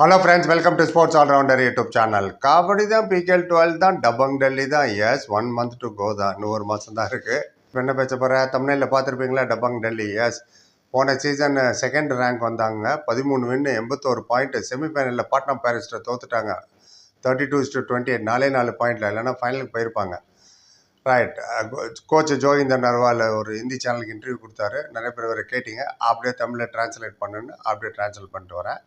Hello friends welcome to sports allrounder YouTube channel kabaddi தான் PKL twelve தான் டபங் டெல்லி தான். Yes one month to go தான். இன்னொரு மாதம் தான் இருக்குது என்ன பேச போகிற தமிழில் பார்த்துருப்பீங்களா? டபங் டெல்லி எஸ் போன சீசன் செகண்ட் ரேங்க் வந்தாங்க. பதிமூணு வின்னு எண்பத்தோரு பாயிண்ட்டு செமிஃபைனலில் பாட்னா பேரிஸ்ட்டை தோத்துட்டாங்க. Thirty two to twenty eight நாலே நாலு பாயிண்டில் இல்லைன்னா ஃபைனலுக்கு போயிருப்பாங்க. ரைட் கோச் ஜோகிந்தர் நர்வால் ஒரு ஹிந்தி சேனலுக்கு இன்டர்வியூ கொடுத்தாரு. நிறைய பேர் வேறு கேட்டிங்க. அப்படியே தமிழில் ட்ரான்ஸ்லேட் பண்ணுன்னு அப்படியே ட்ரான்ஸ்லேட் பண்ணிட்டு வரேன்.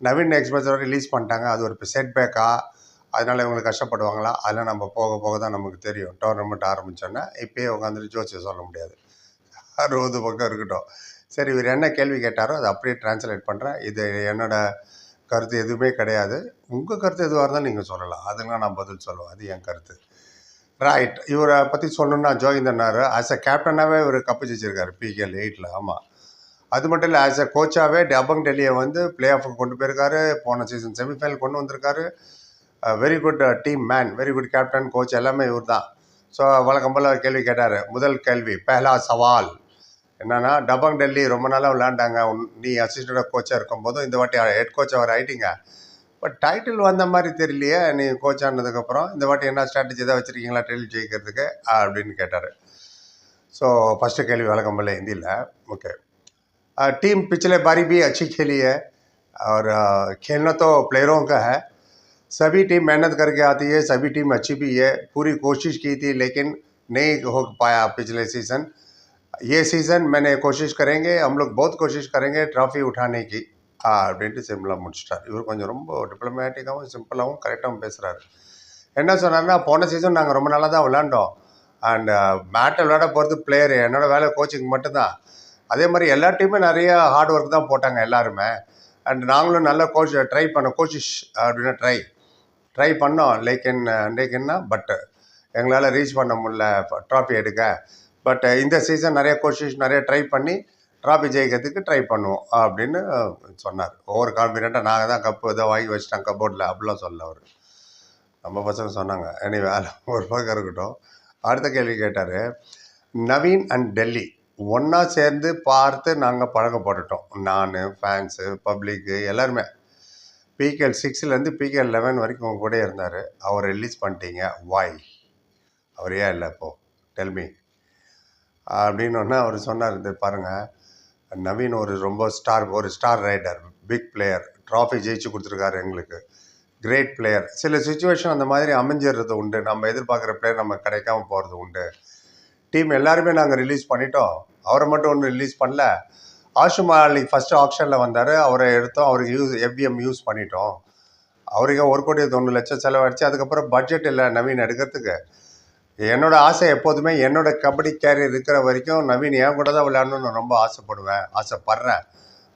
நவீன் எக்ஸ்பிரஸ் ரிலீஸ் பண்ணிட்டாங்க. அது ஒரு செட் பேக்கா அதனால் இவங்க கஷ்டப்படுவாங்களா? அதெல்லாம் நம்ம போக போக தான் நமக்கு தெரியும். டோர்னமெண்ட் ஆரம்பித்தோன்னே இப்போயே உட்காந்துட்டு ஜோசியை சொல்ல முடியாது. அறுபது பக்கம் இருக்கட்டும். சரி இவர் என்ன கேள்வி கேட்டாரோ அதை அப்படியே ட்ரான்ஸ்லேட் பண்ணுறேன் இது என்னோடய கருத்து எதுவுமே கிடையாது. உங்கள் கருத்து எதுவாக இருந்தால் நீங்கள் சொல்லலாம். அதெல்லாம் நான் பதில் சொல்லுவேன் அது என் கருத்து. ரைட் இவரை பற்றி சொல்லணுன்னா ஜோகிந்தன்னார் ஆஸ் அ கேப்டனாகவே இவர் கப்பு ஜெயிச்சிருக்காரு. பிகேஎல் எயிட்டில் ஆமாம் அது மட்டும் இல்லை ஆஸ் அ கோச்சாகவே டபங் டெல்லியை வந்து பிளே ஆஃபுக்கு கொண்டு போயிருக்காரு. போன சீசன் செமிஃபைனல் கொண்டு வந்திருக்காரு. Very good team man very good captain coach எல்லாமே இவர் தான். ஸோ வழக்கம் போல் கேள்வி கேட்டார். முதல் கேள்வி பெஹலா சவால். என்னன்னா டபங் டெல்லி ரொம்ப நாளாக விளையாண்டாங்க. உன்- நீ அசிஸ்டண்டாக கோச்சாக இருக்கும்போதும் இந்த வாட்டி ஹெட் கோச் அவர் ஆகிட்டீங்க பட் டைட்டில் வந்த மாதிரி தெரியலையே. நீ கோச் ஆனதுக்கப்புறம் இந்த வாட்டி என்ன ஸ்ட்ராட்டஜி தான் வச்சுருக்கீங்களா? டெல்லி ஜெயிக்கிறதுக்கு அப்படின்னு கேட்டார். ஸோ ஃபஸ்ட்டு கேள்வி வழக்கம் போல் ஹிந்தியில். ஓகே टीम पिछले बारी भी अच्छी खेली है और अ, खेलना तो प्लेयरों का है सभी टीम मेहनत करके आती है सभी टीम अच्छी भी है पूरी कोशिश की थी लेकिन नहीं हो पाया पिछले सीज़न ये सीज़न मैंने कोशिश करेंगे हम लोग बहुत कोशिश करेंगे ट्रॉफी उठाने की ஆ அப்படின்ட்டு சிம்பிளாக முடிச்சிட்டார் இவர் கொஞ்சம் ரொம்ப டிப்ளமேட்டிக்காகவும் சிம்பிளாகவும் கரெக்டாகவும் பேசுகிறாரு என்ன சொன்னார்னா போன சீசன் நாங்கள் ரொம்ப நாளாக தான் விளாண்டோம் அண்ட் மேட்டை விளையாட போகிறது பிளேயரு என்னோட வேலை கோச்சிங் மட்டும்தான் அதே மாதிரி எல்லா நிறைய ஹார்ட் ஒர்க் தான் போட்டாங்க எல்லாருமே. அண்ட் நாங்களும் நல்ல கோச் ட்ரை பண்ணோம் கோச்சிஷ் அப்படின்னா ட்ரை ட்ரை பண்ணோம். லைக் இன் லைக் என்ன? பட் எங்களால் ரீச் பண்ண முடியல. ட்ராஃபி எடுக்க. பட் இந்த சீசன் நிறைய கோச்சிஷ் நிறைய ட்ரை பண்ணி ட்ராஃபி ஜெயிக்கிறதுக்கு ட்ரை பண்ணுவோம் அப்படின்னு சொன்னார். ஒவ்வொரு கான்ஃபிடென்ட்டாக நாங்கள் தான் கப்பு இதை வாங்கி வச்சிட்டோம் கப்போர்டில் அப்படிலாம் சொல்ல அவர். நம்ம பசங்க சொன்னாங்க. எனி வேலை ஒரு பக்கம் இருக்கட்டும். அடுத்த கேள்வி கேட்டார். நவீன் அண்ட் டெல்லி. ஒன்றா சேர்ந்து பார்த்து நாங்கள் பழக்கப்பட்டுட்டோம். நான் ஃபேன்ஸு பப்ளிக்கு எல்லாருமே. பிகேஎல் சிக்ஸ்லேருந்து பிகேஎல் லெவன் வரைக்கும் உங்கள் கூட இருந்தார். அவர் ரிலீஸ் பண்ணிட்டீங்க. வாய் அவர் ஏன் இல்லை இப்போது டெல்மி அப்படின்னு அவர் சொன்னார் இது பாருங்கள் நவீன் ஒரு ரொம்ப ஸ்டார் ஒரு star raider big player trophy ஜெயிச்சு கொடுத்துருக்காரு எங்களுக்கு. கிரேட் பிளேயர் சில சுச்சுவேஷன் அந்த மாதிரி அமைஞ்சிடுறது உண்டு. நம்ம எதிர்பார்க்குற பிளேயர் நம்ம கிடைக்காம போகிறது உண்டு. டீம் எல்லாருமே நாங்கள் ரிலீஸ் பண்ணிட்டோம். அவரை மட்டும் ஒன்றும் ரிலீஸ் பண்ணல. ஆஷுமா அலி ஃபஸ்ட்டு ஆப்ஷனில் வந்தார். அவரை எடுத்தோம். அவருக்கு யூஸ் எஃபிஎம் யூஸ் பண்ணிட்டோம். அவருக்கு ஒரு கோடி தொண்ணூறு லட்சம் செலவழிச்சு அதுக்கப்புறம் பட்ஜெட் இல்லை நவீன் எடுக்கிறதுக்கு. என்னோடய ஆசை எப்போதுமே என்னோட கபடி கேரியர் இருக்கிற வரைக்கும் நவீன் என் கூட தான் விளையாடணும்னு நான் ரொம்ப ஆசைப்படுவேன். ஆசைப்பட்றேன்.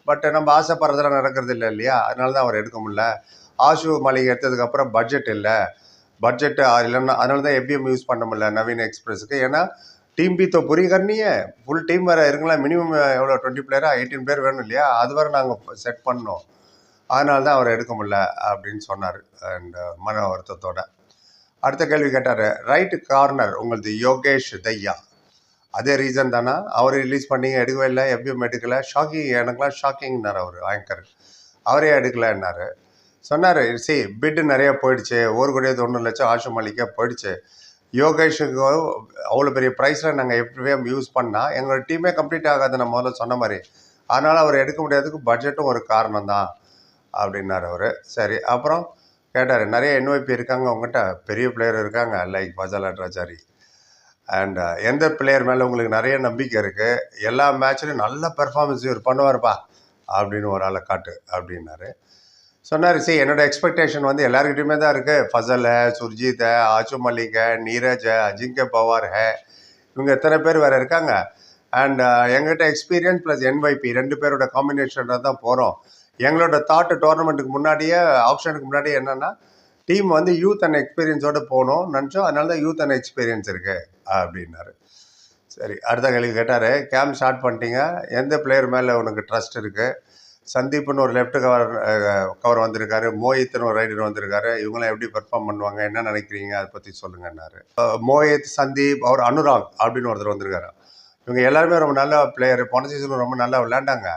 பட் நம்ம ஆசைப்படுறதுலாம் நடக்கிறது இல்லை இல்லையா? அதனால தான் அவர் எடுக்க முடியல. ஆஷு மளிகை எடுத்ததுக்கப்புறம் பட்ஜெட் இல்லை. பட்ஜெட்டு இல்லைன்னா அதனால தான் எஃபிஎம் யூஸ் பண்ண முடியல நவீன் எக்ஸ்பிரஸுக்கு ஏன்னா டீம் பி तो पूरी करनी है ஃபுல் டீம் வேறு இருங்களா மினிமம் எவ்வளோ டுவெண்ட்டி பிளேயராக எயிட்டீன் பேர் வேணும் இல்லையா அது வரை நாங்கள் செட் பண்ணோம் அதனால தான் அவர் எடுக்க முடியல அப்படின்னு சொன்னார் அண்ட் மன வருத்தத்தோட அடுத்த கேள்வி கேட்டார் ரைட்டு கார்னர் உங்களது யோகேஷ் தையா அதே ரீசன் தானா அவர் ரிலீஸ் பண்ணீங்க எடுக்கவே இல்லை எஃபிஎம் எடுக்கல ஷாக்கிங் எனக்குலாம் ஷாக்கிங்னார் அவர் ஆங்கர் அவரே எடுக்கலன்னாரு சொன்னார் சி பிட்டு நிறைய போயிடுச்சு ஒரு கோடியே தொண்ணூறு லட்சம் ஆஷு மலிக்கா போயிடுச்சு யோகேஷுக்கு அவ்வளோ பெரிய ப்ரைஸில் நாங்கள் எஃபிஎம் யூஸ் பண்ணால் எங்களோட டீமே கம்ப்ளீட் ஆகாது. நம்ம முதல்ல சொன்ன மாதிரி. அதனால் அவர் எடுக்க முடியாததுக்கு பட்ஜெட்டும் ஒரு காரணம் தான் அப்படின்னார் அவர். சரி அப்புறம் கேட்டார் நிறைய என்ஒய்பி இருக்காங்க உங்கள்கிட்ட பெரிய பிளேயர் இருக்காங்க லைக் ஃபசல் அட்ராச்சாரி அண்ட் எந்த பிளேயர் மேலே உங்களுக்கு நிறைய நம்பிக்கை இருக்குது எல்லா மேட்ச்லையும் நல்ல பெர்ஃபார்மன்ஸ் இவர் பண்ணுவார்ப்பா அப்படின்னு ஒரு ஆளை காட்டு அப்படின்னாரு. சொன்னார் சரி என்னோட எக்ஸ்பெக்டேஷன் வந்து எல்லாருக்கிட்டையுமே தான் இருக்குது ஃபசல் ஹே சுர்ஜித் ஹே ஆச்சு மல்லிக் ஹே நீரஜ் ஹே அஜிங்கே பவார் ஹே. இவங்க எத்தனை பேர் வேறு இருக்காங்க? அண்ட் எங்கிட்ட எக்ஸ்பீரியன்ஸ் ப்ளஸ் என்வைபி ரெண்டு பேரோட காம்பினேஷனில் தான் போகிறோம் எங்களோட தாட்டு டோர்னமெண்ட்டுக்கு முன்னாடியே ஆப்ஷனுக்கு முன்னாடியே என்னென்னா டீம் வந்து யூத் அண்ட் எக்ஸ்பீரியன்ஸோடு போகணும். நினச்சோம் அதனால தான் யூத் அண்ட் எக்ஸ்பீரியன்ஸ் இருக்குது அப்படின்னாரு. சரி அடுத்த கேள்வி கேட்டார் கேம்ப் ஸ்டார்ட் பண்ணிட்டீங்க. எந்த பிளேயர் மேலே உனக்கு ட்ரஸ்ட் இருக்குது சந்தீப்னு ஒரு லெஃப்ட் கவர் கவர் வந்திருக்காரு. மோஹித்னு ஒரு ரைடர் வந்திருக்காரு. இவங்களாம் எப்படி பெர்ஃபார்ம் பண்ணுவாங்க என்ன நினைக்கிறீங்க அதை பற்றி சொல்லுங்கன்னாரு. மோஹித் சந்தீப் அவர் அனுராக் அப்படின்னு ஒருத்தர் வந்திருக்காரு. இவங்க எல்லாருமே ரொம்ப நல்ல பிளேயர் போன சீசனும் ரொம்ப நல்லா விளையாண்டாங்க.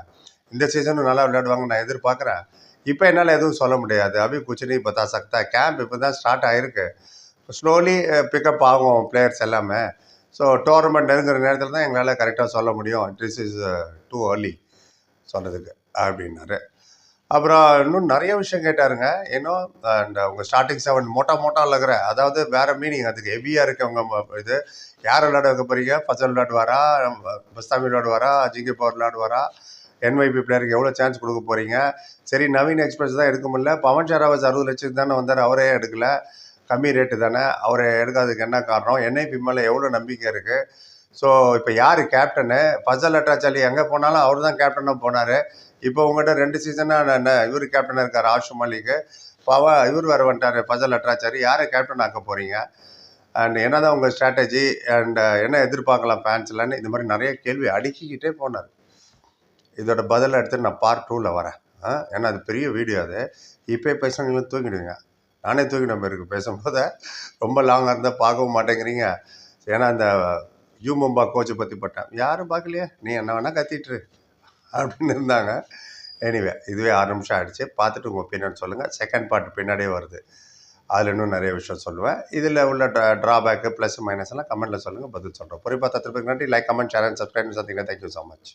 இந்த சீசனும் நல்லா விளையாடுவாங்க நான் எதிர்பார்க்குறேன். இப்போ என்னால் எதுவும் சொல்ல முடியாது. அபி குச்சினி நீ பத்தா சக்தா கேம்ப் இப்போ தான் ஸ்டார்ட் ஆகிருக்கு ஸ்லோலி பிக்கப் ஆகும் பிளேயர்ஸ் எல்லாமே. ஸோ டோர்னமெண்ட் நெருங்குற நேரத்தில் தான் எங்களால் கரெக்டாக சொல்ல முடியும். திஸ் இஸ் டூ ஏர்லி சொன்னதுக்கு. அப்படின்னாரு. அப்புறம் இன்னும் நிறைய விஷயம் கேட்டாருங்க. இன்னும் அந்த உங்கள் ஸ்டார்டிங் செவன் மோட்டா மோட்டா இருக்கிற அதாவது வேற மீனிங் அதுக்கு ஹெவியாக இருக்கவங்க இது யார் விளையாட வைக்க போறீங்க? ஃபசல் விளையாடுவாரா? பஸ்தாமி விளையாடுவாரா? ஜிகே பவர் விளையாடுவாரா? என்வைபி பிளேயருக்கு எவ்வளோ சான்ஸ் கொடுக்க போறீங்க? சரி நவீன் எக்ஸ்பிரஸ் தான் எடுக்க முடியல. பவன் ஷராவத் அறுபது லட்சத்துக்கு தானே வந்தார். அவரே எடுக்கல. கம்மி ரேட்டு தானே. அவரை எடுக்காததுக்கு என்ன காரணம்? என்ஐபி மேலே எவ்வளோ நம்பிக்கை இருக்குது ஸோ இப்போ யார் கேப்டனு ஃபசல் அட்டாச்சாலி எங்கே போனாலும் அவர் தான் கேப்டனாக போனார். இப்போ உங்கள்கிட்ட ரெண்டு சீசனாக என்ன இவர் கேப்டனாக இருக்கார் ஆஷு மலிக்கு பவ இவர் வேறு வந்துட்டார் பஜல் அட்ராச்சாரி யாரை கேப்டன் ஆக்க போகிறீங்க அண்ட் என்ன தான் உங்கள் ஸ்ட்ராட்டஜி அண்ட் என்ன எதிர்பார்க்கலாம் ஃபேன்ஸ்லான்னு இந்த மாதிரி நிறைய கேள்வி அடுக்கிக்கிட்டே போனார். இதோட பதிலை எடுத்து நான் பார்ட் டூவில் வரேன். ஆ? ஏன்னா அது பெரிய வீடியோ அது. இப்போ பேசுகிறவங்களும் தூங்கிடுவீங்க. நானே தூங்கின பேருக்கு பேசும்போது ரொம்ப லாங்காக இருந்தால் பார்க்கவும் மாட்டேங்கிறீங்க. ஏன்னா இந்த யூ மும்பா கோச்சை பற்றி பட்டேன். யாரும் பார்க்கலையே? நீ என்ன வேணால் கத்திட்டுரு அப்படின்னு இருந்தாங்க. எனிவே இதுவே ஆறு நிமிஷம் ஆகிடுச்சு பார்த்துட்டு உங்கள் ஒப்பீனியன் சொல்லுங்கள் செகண்ட் பார்ட் பின்னாடியே வருது. அதில் இன்னும் நிறைய விஷயம் சொல்லுவேன். இதில் உள்ள ட்ராபேக்கு ப்ளஸ் மைனஸ் எல்லாம் கமெண்ட்டில் சொல்லுங்கள் பதில் சொல்கிறோம் பொறி பார்த்தா திருப்பி நன்றி. லைக் கமெண்ட் சேனல் சப்ஸ்கிரைப் சந்திங்கன்னா தேங்க்யூ ஸோ மச்